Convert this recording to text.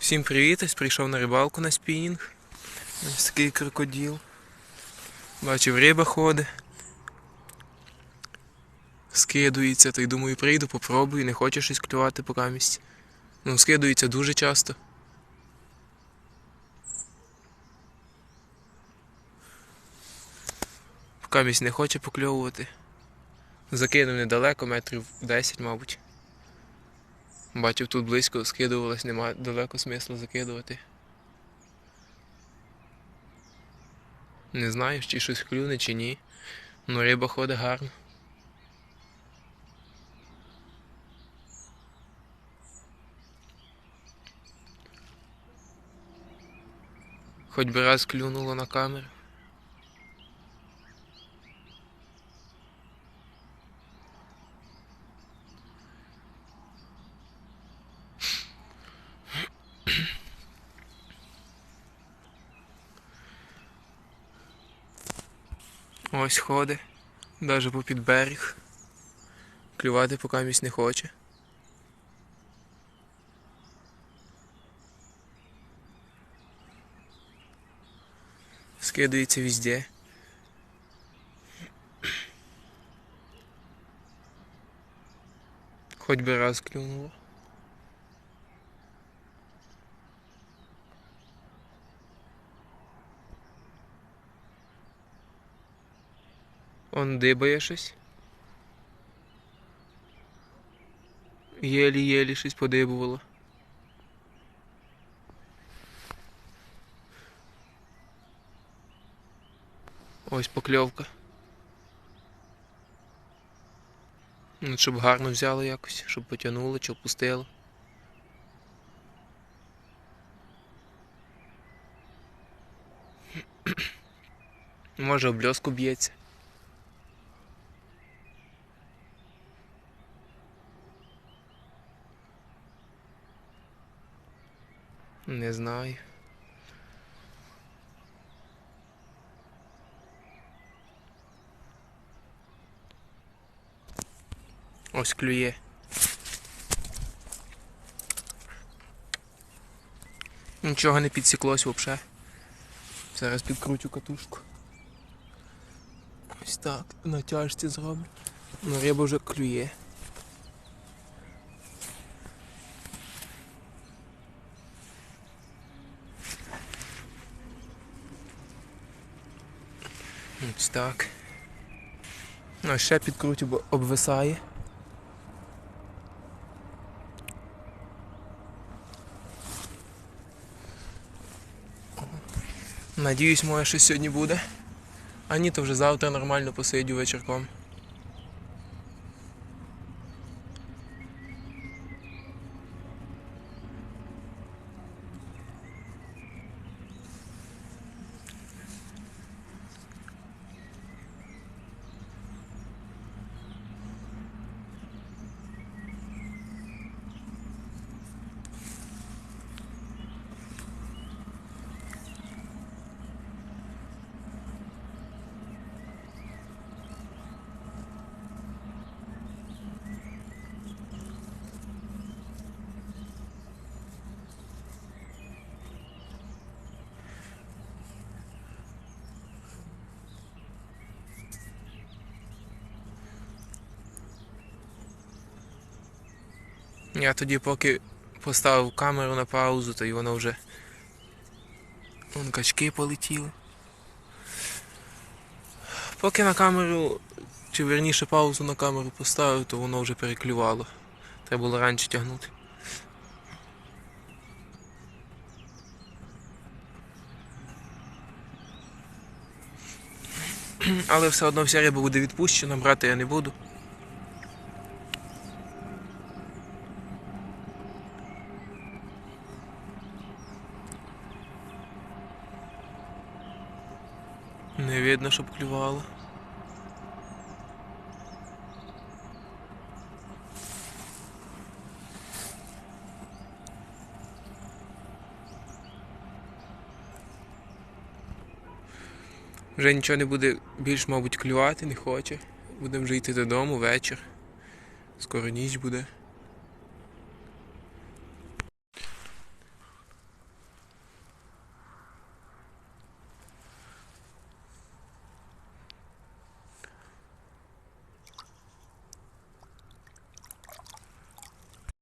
Всім привіт! Ось прийшов на рибалку на спінінг. Ось такий крокодил. Бачив, риба ходить. Скидується, то й думаю, прийду, попробую, не хочу щось клювати поки місць. Ну, скидується дуже часто. Поки не хоче покльовувати. Закинув недалеко, метрів 10, мабуть. Бачив, тут близько скидувалось, немає далеко смислу закидувати. Не знаю, чи щось клюне, чи ні. Ну риба ходить гарно. Хоч би раз клюнуло на камеру. Ось ходить, навіть попід берег. Клювати поки місць не хоче. Скидується везде. Хоч би раз клюнуло. Он дибає щось. Єлі-єлі щось подибувало. Ось покльовка. Ну, щоб гарно взяло якось, щоб потягнуло чи опустило. Може об льоску б'ється. Не знаю. Ось клює. Нічого не підсіклось взагалі. Зараз підкрутю катушку. Ось так, на тяжці зроблю. Ну риба вже клює. Ось так. Ну, ще підкрутю, бо обвисає. Надіюсь, моє щось сьогодні буде. А ні, то вже завтра нормально посидю вечірком. Я тоді поки поставив камеру на паузу, то й воно вже. Вон качки полетіли. Поки на камеру, чи верніше паузу на камеру поставив, то воно вже переклювало. Треба було раніше тягнути. Але все одно вся риба буде відпущена, брати я не буду. Не видно, щоб клювало. Вже нічого не буде більш, мабуть, клювати, не хоче. Будемо вже йти додому вечір. Скоро ніч буде.